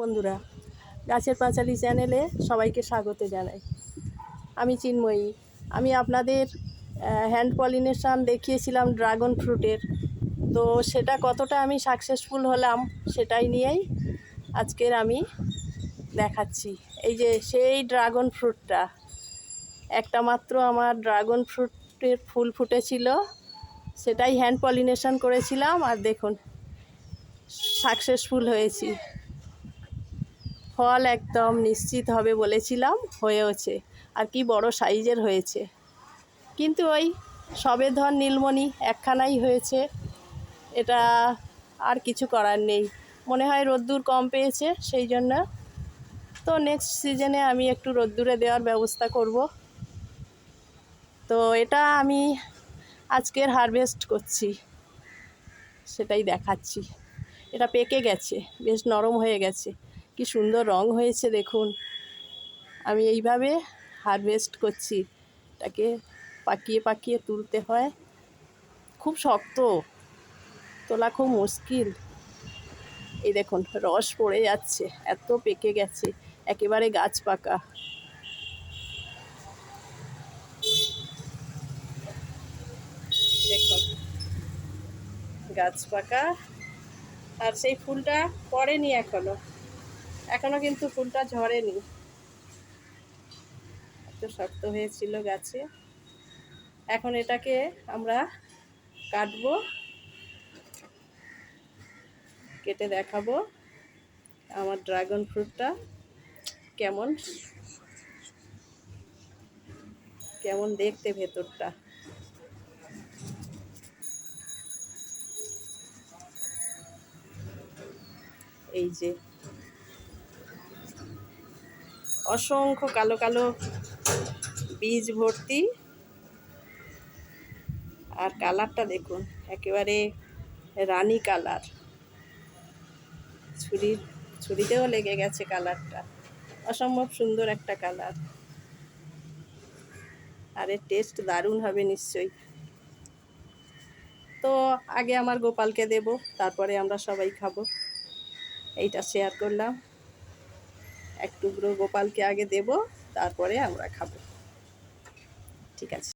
বন্ধুরা, গাছের পাঁচালি চ্যানেলে সবাইকে স্বাগত জানাই। আমি চিন্ময়ী। আমি আপনাদের হ্যান্ড পলিনেশন দেখিয়েছিলাম ড্রাগন ফ্রুটের তো সেটা কতটা আমি সাকসেসফুল হলাম সেটাই নিয়েই আজকের আমি দেখাচ্ছি। এই যে সেই ড্রাগন ফ্রুটটা একটা মাত্র আমার ড্রাগন ফ্রুটের ফুল ফুটেছিল, সেটাই হ্যান্ড পলিনেশন করেছিলাম। আর দেখুন সাকসেসফুল হয়েছি। ফল একদম নিশ্চিত হবে বলেছিলাম, হয়েওছে। আর কি বড় সাইজের হয়েছে। কিন্তু ওই সবে ধর নীলমণি একখানাই হয়েছে। এটা আর কিছু করার নেই। মনে হয় রোদ্দুর কম পেয়েছে, সেই জন্য তো নেক্সট সিজনে আমি একটু রোদ্দুরে দেওয়ার ব্যবস্থা করব। তো এটা আমি আজকের হারভেস্ট করছি। সেটাই দেখাচ্ছি। এটা পেকে গেছে, বেশ নরম হয়ে গেছে। কি সুন্দর রং হয়েছে দেখুন। আমি এইভাবে হারভেস্ট করছি। এটাকে পাকিয়ে পাকিয়ে তুলতে হয়। খুব শক্ত। তোলা খুব মুশকিল। এই দেখুন, রস পড়ে যাচ্ছে। এত পেকে গেছে। একেবারে গাছ পাকা। দেখুন, গাছ পাকা। আর সেই ফুলটা পড়েনি এখনও। এখনও কিন্তু ফুলটা ঝরেনি। এত শক্ত হয়েছিল গাছে। এখন এটাকে আমরা কাটবো, কেটে দেখাবো আমার ড্রাগন ফ্রুটটা কেমন। কেমন দেখতে ভেতরটা। এই যে অসংখ্য কালো কালো বীজ ভর্তি। আর কালারটা দেখুন, একেবারে রানী কালার। ছুরির ছুরিতেও লেগে গেছে কালারটা। অসম্ভব সুন্দর একটা কালার। আর এর টেস্ট দারুণ হবে নিশ্চয়ই। তো আগে আমার গোপালকে দেব, তারপরে আমরা সবাই খাব। এইটা শেয়ার করলাম। এক টুকরো গোপালকে আগে দেব তারপরে আমরা খাব। ঠিক আছে।